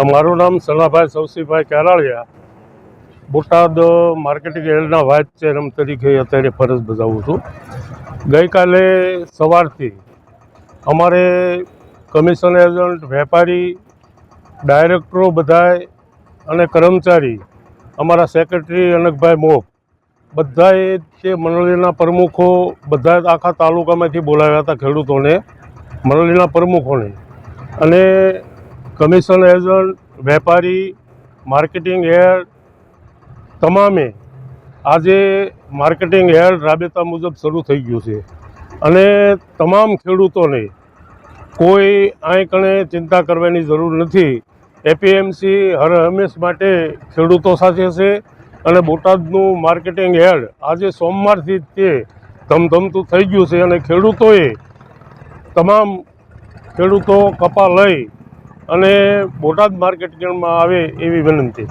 મારું નામ સલાભાઈ સૌસીભાઈ કેરાળિયા. બોટાદ માર્કેટિંગ યાર્ડના વાઇસ ચેરમ તરીકે અત્યારે ફરજ બજાવું છું. ગઈકાલે સવારથી અમારે કમિશન એજન્ટ, વેપારી, ડાયરેક્ટરો બધાય અને કર્મચારી, અમારા સેક્રેટરી અનકભાઈ મોપ, બધાએ તે મંડળીના પ્રમુખો બધા આખા તાલુકામાંથી બોલાવ્યા હતા ખેડૂતોને, મંડળીના પ્રમુખોને. અને કમિશન એજન્ટ વેપારી માર્કેટિંગ હેડ તમામે આજે માર્કેટિંગ હેડ રાબેતા મુજબ શરૂ થઈ ગયું છે. અને તમામ ખેડૂતોને કોઈ અહીં કણે ચિંતા કરવાની જરૂર નથી. એપીએમસી હર હંમેશ માટે ખેડૂતો સાથે છે અને બોટાદનું માર્કેટિંગ હેડ આજે સોમવારથી તે ધમધમતું થઈ ગયું છે અને ખેડૂતોએ તમામ ખેડૂતો કપા લઈ અને બોટાદ માર્કેટિંગમાં આવે એવી વિનંતી.